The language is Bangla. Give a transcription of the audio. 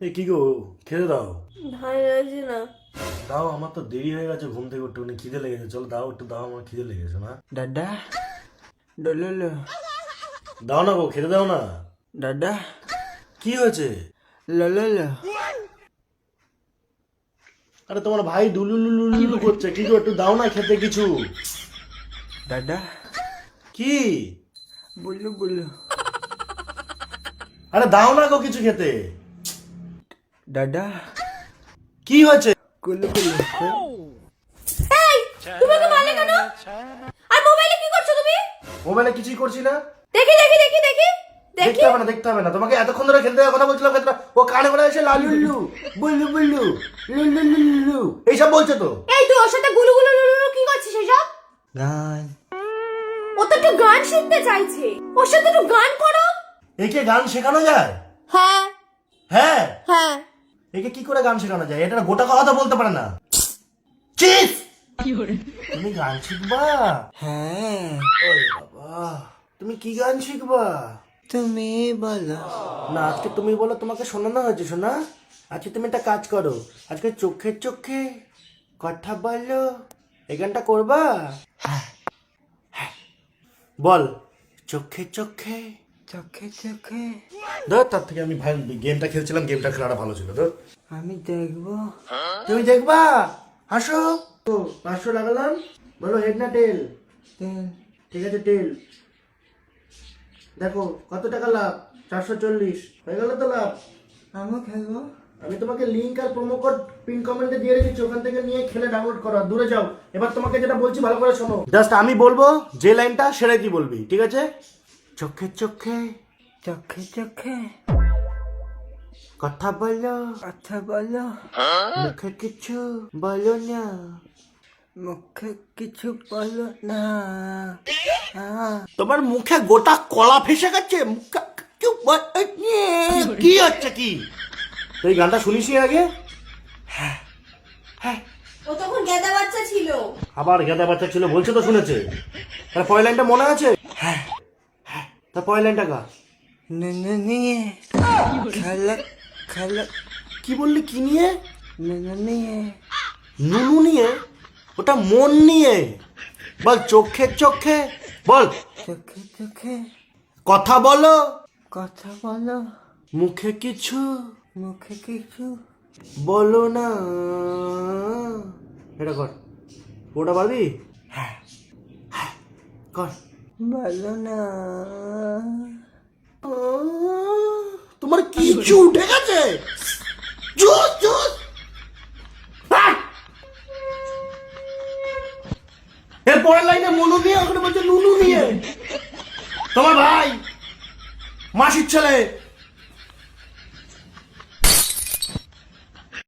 এই কি গো খেতে দাও। ভাই আছি না। দাও আমার তো দেরি হয়ে গেছে ঘুম থেকে একটু খিদে লেগেছে। চলো দাও একটু দাও আমার খিদে লেগেছে না দাদা ডললো। দাও না গো খেতে দাও না। দাদা কি হয়েছে? লললো। আরে তোমার ভাই ডুলুলুলুলু করছে। কি গো একটু দাও না খেতে কিছু। দাদা কি? বলল বলল আরে দাও না গো কিছু খেতে। দাদা? কি হয়েছে? কুলু কুলু এই তুমি ওকে মারলে কেন? আর মোবাইলে কি করছ তুমি? মোবাইলে কিছুই করছি না। দেখি দেখি দেখি দেখি দেখি। দেখতে হবে না দেখতে হবে না। তোমাকে এতক্ষণ ধরে খেলতে দেওয়ার কথা বলছিলাম দাও। ও কানে করে এসে লালুল্লু বুল্লু বুল্লু লুল্লু লুল্লু এইসব বলছে তো। এই তুই ওর সাথে গুলু গুলু লুলু লুলু কি করছিস এসব? গান। ও তো একটু গান শিখতে চাইছে। ওর সাথে একটু গান করো। একে গান শেখানো যায়? হ্যাঁ। হ্যাঁ? হ্যাঁ। একে কি করে গান শেখানো যায়? এটা গোটা কথা তো বলতে পারে না। চিস! তুমি গান শিখবা? হ্যাঁ। ওরে বাবা তুমি কি গান শিখবা? তুমি বলো। না আজকে তুমি বলো তোমাকে শোনানো হয়েছে শোনা? আজকে তুমি একটা কাজ করো। আজকে চোখে চোখে কথা বলো। এই গানটা করবা? হ্যাঁ, বল। চোখে চোখে চোখে চোখে। ধর তার থেকে আমি ভাই গেমটা খেলছিলাম গেমটা খেলাটা ভালো ছিল ধর। আমি দেখব। তুমি দেখবা? হাসো। তো পাঁচশো লাগালাম। বলো হেড না টেল ঠিক আছে টেল দেখো কত টাকা লাভ? চারশো চল্লিশ। হয়ে গেল তো লাভ? আমি খেলব। আমি তোমাকে লিঙ্ক আর প্রোমো কোড পিন কমেন্টে দিয়ে রেখেছি ওখান থেকে নিয়ে খেলে ডাউনলোড করো দূরে যাও। এবার তোমাকে যেটা বলছি ভালো করে শোনো। জাস্ট আমি বলব যে লাইনটা সেটাই তুই বলবি ঠিক আছে? চোখে চোখে চোখে চোখে। কথা বলো। কথা বলো। মুখে কিছু বলো না। মুখে কিছু বলো না। তোমার মুখে গোটা কলা ফেসে গেছে মুখে কিছু কি হচ্ছে কি? তুই গানটা শুনিস আগে? ও তখন গেদা বাচ্চা ছিল। আবার গেদা বাচ্চা ছিল বলছে তো শুনেছে। তার পরের লাইনটা মনে আছে? তার পরের লাইনটা গা নিয়ে খেলা খেলা। কি বললি কি নিয়ে? নিয়ে নুনু নিয়ে? ওটা মন নিয়ে। বল চোখে চোখে। বল। চোখে চোখে। কথা বলো। কথা বলো। মুখে কিছু। মুখে কিছু। বলো না। এটা কর। ওটা পারবি? হ্যাঁ। হ্যাঁ কর। বলো না। তোমার কিছু উঠে গেছে? Juice juice. আহ! এর পরের লাইনে মনু নিয়ে ওখানে বলছে নুনু নিয়ে। তোমার ভাই, মাসির ছেলে।